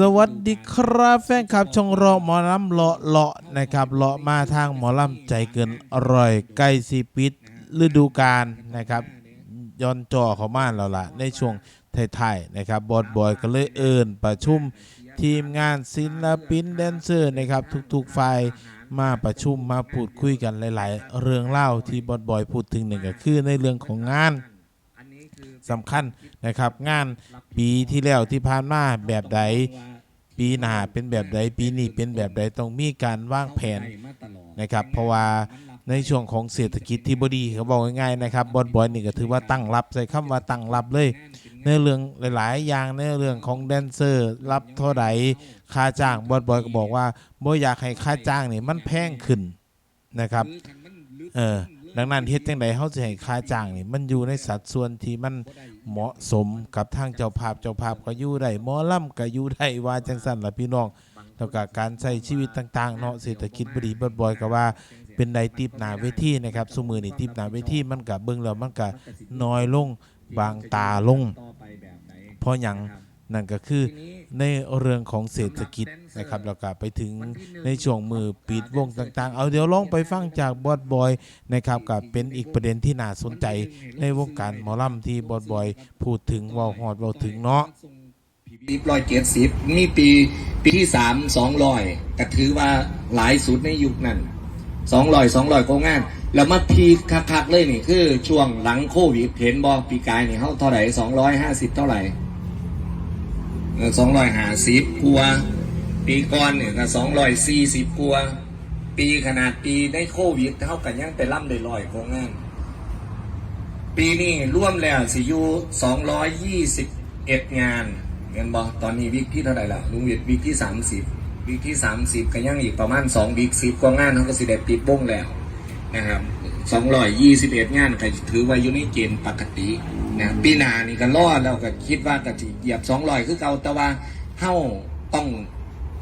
สวัสดีครับแฟนคลับชงรอหมอลำเลาะเลาะนะครับเลาะมาทางหมอลำใจเกินอร่อยใกล้สีปิดฤดูกาลนะครับย้อนจอเขามาแล้วล่ะในช่วงไทยๆนะครับบอดบอยก็เลยเอินประชุมทีมงานศิลปินแดนเซอร์นะครับทุกๆฝ่ายมาประชุมมาพูดคุยกันหลาย ๆ เรื่องเล่าที่บอดบอยพูดถึงหนึ่งก็คือในเรื่องของงาน สำคัญนะครับ งานปีที่แล้วที่ผ่านมาแบบใดปีหน้าเป็นแบบใดปีนี้เป็นแบบใดต้องมีการวางแผนนะครับ เพราะว่าในช่วงของเศรษฐกิจที่บดีเขาบอกง่ายๆนะครับบอดบอยนี่ก็ถือว่าตั้งรับใส่คำว่าตั้งรับเลย ในเรื่องหลาย ๆ อย่างในเรื่องของแดนเซอร์ รับเท่าใดค่าจ้างบอดบอยก็บอกว่าบ่อยากให้ค่าจ้างนี่มันแพงขึ้นนะครับเออ ดังนั้นเฮ็ดจังไดเฮาสิให้ค่าจ้างนี่มันอยู่ในสัดส่วนที่มันเหมาะสมกับทางเจ้าภาพเจ้าภาพก็อยู่ได้หมอลำก็อยู่ได้ว่าจังซั่นล่ะพี่น้องแล้วก็การใช้ชีวิตต่างๆเนาะเศรษฐกิจบ่ดีบ่บ่อยก็ว่าเป็นใดติบหน้าเวทีนะครับซุมื้อนี้ติบหน้าเวทีมันก็เบิ่งแล้วมันก็น้อยลงบางตาลงเพราะหยังนั่นก็คือในเรื่องของเศรษฐกิจ นะครับแล้วก็ไปถึงในช่วงมือปิดวงต่างๆ เอาเดี๋ยวลองไปฟังจากบอดบอยนะครับกับเป็นอีกประเด็นที่น่าสนใจในวงการหมอลำที่บอดบอยพูดถึงเว่าฮอดเว่าถึงเนาะปีร้อยเจ็ดสิบมีปีปีที่สามสองร้อยก็ถือว่าหลายสุดในยุคนั้นสองร้อยสองร้อยก็งาน แล้วมาพีคคักๆเลยนี่คือช่วงหลังโควิดเห็นบอปีกายนี่เขาเท่าไหร่สองร้อยห้าสิบเท่าไหร่สองร้อยห้าสิบกว่า ปีก่อนเนี่ยก็สองร้อยสี่สิบกว่าปีขนาดปีได้โควิดเท่ากันยังไปล่ำได้ลอยของงาน ปีนี้ร่วมแล้วสิยูสองร้อยยี่สิบเอ็ดงานเงินบอตอนนี้วิกที่เท่าไหร่ละลุงเวียดวิกที่สามสิบวิกที่สามสิบก็ยังอีกประมาณสองวิกสิบกว่างานเขาก็สิได้ปิดบ้งแล้วนะครับสองร้อยยี่สิบเอ็ดงานก็ถือว่าอยู่ในเกณฑ์ปกตินะปีหน้านี่ก็รอดแล้วก็คิดว่าก็สิเหยียบสองร้อยคือเก่าแต่ว่าเฮ้าต้อง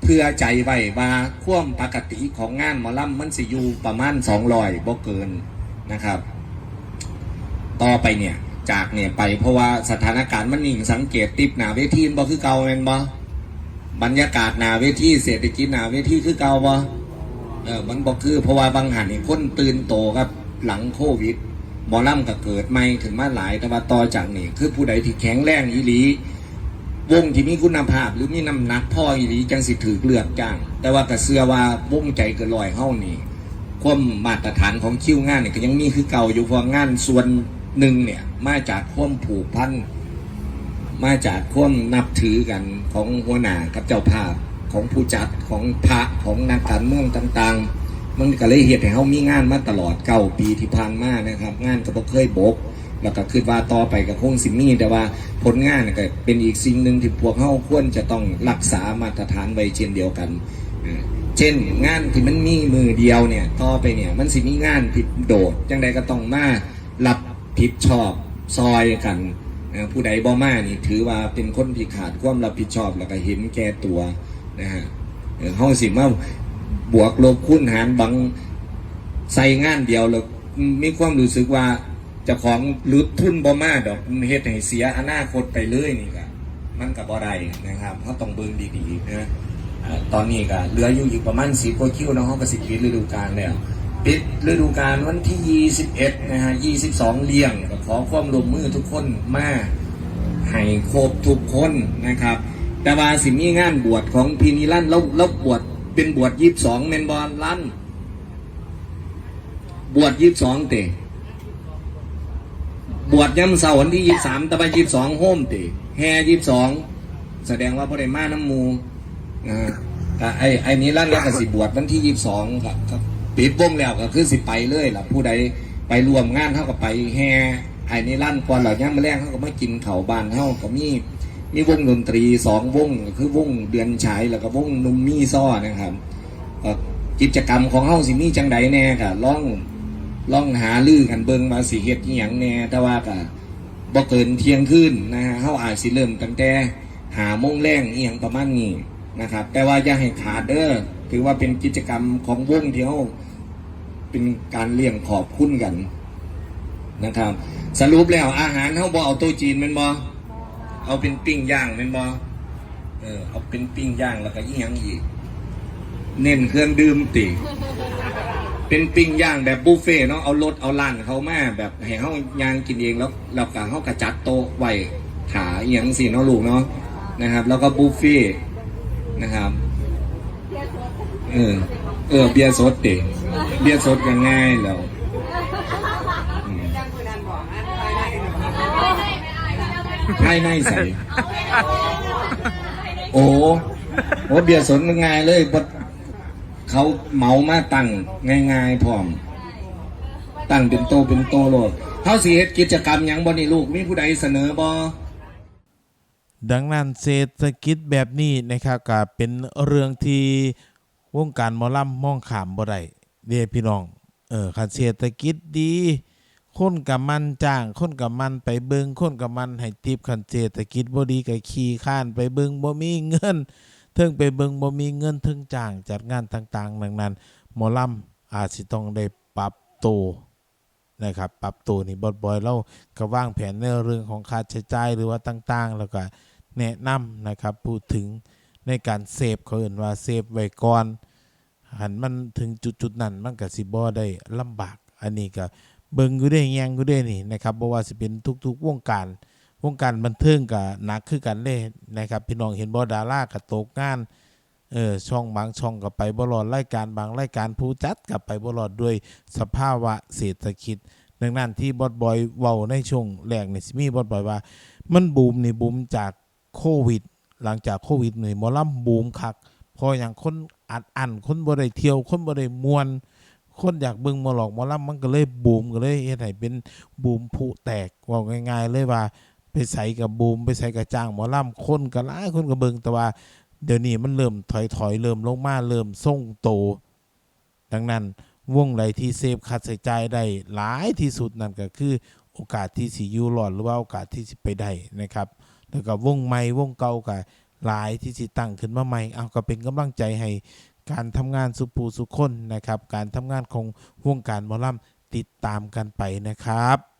เพื่อใจไว้ว่าควมปกติของงานหมอลำมันสิอยู่ประมาณสองร้อยบ่เกินนะครับ ต่อไปเนี่ยจากเนี่ยไปเพราะว่าสถานการณ์มันนิ่งสังเกตติบหนาเวทีบ่คือเก่าแม่นบ่บรรยากาศหนาเวทีเศรษฐกิจหนาเวทีคือเก่าบ่เออมันบ่คือเพราะว่าบางหันนี่คนตื่นโตครับหลังโควิดหมอล่ำก็เกิดใหม่ถึงมาหลายแต่ว่าต่อจากนี่คือผู้ใดที่แข็งแรงอีหลี วงที่มีคุณภาพหรือมีน้ำหนักพ่ออีหลีจังสิถือเลือกจ้าง แต่ว่ากระเสือว่าวงใจเกินลอยเฮานี่ความมาตรฐานของคิวงานเนี่ยก็ยังมีคือเก่าอยู่พองานส่วนหนึ่งเนี่ยมาจากความผูกพันมาจากความนับถือกันของหัวหน้ากับเจ้าภาพของผู้จัดของพระของนักการเมืองต่างๆ มันก็เลยเหตุให้เขามีงานมาตลอดเก้าปีที่ผ่านมานะครับ งานก็บ่เคยบก แล้วก็คิดว่าต่อไปก็คงสิมีแต่ว่าผลงานเนี่ยก็เป็นอีกสิ่งหนึ่งที่พวกเขาควรจะต้องรักษามาตรฐานไว้เช่นเดียวกัน เช่นงานที่มันมีมือเดียวเนี่ยต่อไปเนี่ยมันสิมีงานผิดโดดจังใดก็ต้องมารับผิดชอบซอยกันผู้ใดบ่มานี่ถือว่าเป็นคนที่ขาดความรับผิดชอบแล้วก็เห็นแก่ตัวนะฮะเออเฮาสิมาบวกลบคูณหารบังใส่งานเดียวแล้วมีความรู้สึกว่า จะของลุดทุนบ่มาดอกเฮ็ดให้เสียอนาคตไปเลยนี่ก็มันก็บ่ได้นะครับเฮาต้องเบิ่งดีๆนะตอนนี้ก็เหลืออยู่อีกประมาณสิบกว่าคิวนะเขาก็สิปิดฤดูกาลแล้วปิดฤดูกาลวันที่ 21 นะฮะ 22 เลี้ยงก็ขอความร่วมมือทุกคนมาให้ครบทุกคนนะครับ แต่ว่าสิมีงานบวชของพีนิลั่นแล้วแล้วบวชเป็นบวช 22เมนบอลลั่นบวช 22 เตะ บวชย่ำเสาร์วันที่23แต่ว่า22โฮมตะแห่22แสดงว่าพอได้มาน้ำมูนะฮะก็ไอ้ไอ้นี้ลั่นแล้วก็สิบวชวันที่ยี่สิบสองครับครับปิดวงแล้วก็คือสิไปเลยล่ะผู้ใดไปรวมงานเท่ากับไปแห่ไอ้นี้ลั่นก่อนเหล่านี้มาแรกเขาก็มากินเข่าบานเท่าก็มีมีวงดนตรีสองวงคือวงเดือนฉายแล้วก็วงนุ่มมี่ซ้อนะครับกิจกรรมของเฮาสิมีจังใดแน่ก็ล่อง ล่องหาลือกันเบิงมาสิเฮ็ดอหยังแน่แต่ว่าก็บ่เกินเที่ยงคืนนะฮะเฮาอาจสิเริ่มตั้งแต่หาโมงแรงอีหยังประมาณนี้นะครับ แต่ว่าอย่าให้ขาดเด้อถือว่าเป็นกิจกรรมของวงที่เขาเป็นการเลี้ยงขอบคุณกันนะครับ สรุปแล้วอาหารเขาบอเอาโต๊ะจีนแมันบอเอาเป็นปิ้งย่างแมันบอเออเอาเป็นปิ้งย่างแล้วก็ยิ่ยังอีก เน้นเครื่องดื่มติ เป็นปิ้งย่างแบบบุฟเฟ่เนาะเอารถเอาล้านเขามาแบบให้เขาย่างกินเองแล้วแล้วก็เขากระจัดโต๊ะไว้ขาอหย่างสิเนาะลูกเนาะนะครับ แล้วก็บุฟเฟ่นะครับเออเออเบียร์สดเด็เบียร์สดยังง่ายแล้วอืมให้ในใส่โอ้โหเบียร์สดง่ายเลยบ่ เขาเหมามาตั้งง่ายๆพร้อม ตั้งเป็นโตเป็นโตโลดเขาสิเฮ็ดกิจกรรมหยังบ่นี่ลูกมีผู้ใดเสนอบ่ดังนั้นเศรษฐกิจแบบนี้นะครับก็เป็นเรื่องที่วงการหมอลำมองขามบ่ได้เด้พี่น้องเออคันเศรษฐกิจดีคนกับมันจ้าง คนกับมันไปเบิงคนกับมันให้ติบคันเศรษฐกิจบ่ดีก็ขี้ข้านไปเบิงบ่มีเงิน เทิงไปเบิงบ่มีเงินเทิงจ้างจัดงานต่างๆดังนั้นหมอลำอาจสิต้องได้ปรับตัวนะครับปรับตัวนี่บ่อยๆเราก็วางแผนในเรื่องของค่าใช้จ่ายหรือว่าต่างๆ แล้วก็แนะนำนะครับพูดถึงในการเซฟเขาเอ่นว่าเซฟไว้ก่อนหันมันถึงจุดๆนั้นมันก็สิบ่ได้ลำบาก อันนี้ก็เบิ่งอยู่ได้แยงอยู่ได้นี่นะครับบ่ว่าสิเป็นทุก ๆ วงการ วงการบันเทิงก็หนักคือกันเลยนะครับ พี่น้องเห็นบ่ดาราก็ตกงานเออช่องบางช่องก็ไปบ่รอดรายการบางรายการผู้จัดก็ไปบ่รอดด้วยสภาวะเศรษฐกิจ ดังนั้นที่บอดบอยเว้าในช่วงแรกนี่สิมีบอดบอยว่า มันบูมนี่บูมจากโควิด หลังจากโควิดนี่หมอลำบูมคักพออย่างคนอัดอั้นคนบ่ได้เที่ยวคนบ่ได้มวนคนอยากเบิ่งมอหลอกมอลำมันก็เลยบูมก็เลยเฮ็ดให้เป็นบูมผู้แตกว่าง่าย ๆ เลยว่า ไปใส่กับบูมไปใส่กับจ้างหมอลำคนก็หลายคนก็เบิงแต่ว่า เดี๋ยวนี้มันเริ่มถอยถอยๆเริ่มลงมาเริ่มส่งโต ดังนั้นวงไหนที่เซฟค่าใช้จ่ายได้หลายที่สุดนั่นก็คือโอกาสที่สิอยู่รอดหรือว่าโอกาสที่สิไปได้นะครับ แล้วก็วงใหม่วงเก่าก็หลายที่สิตั้งขึ้นมาใหม่เอาก็เป็นกำลังใจให้การทำงานสุปูสุคนนะครับ การทำงานของวงการหมอลำติดตามกันไปนะครับ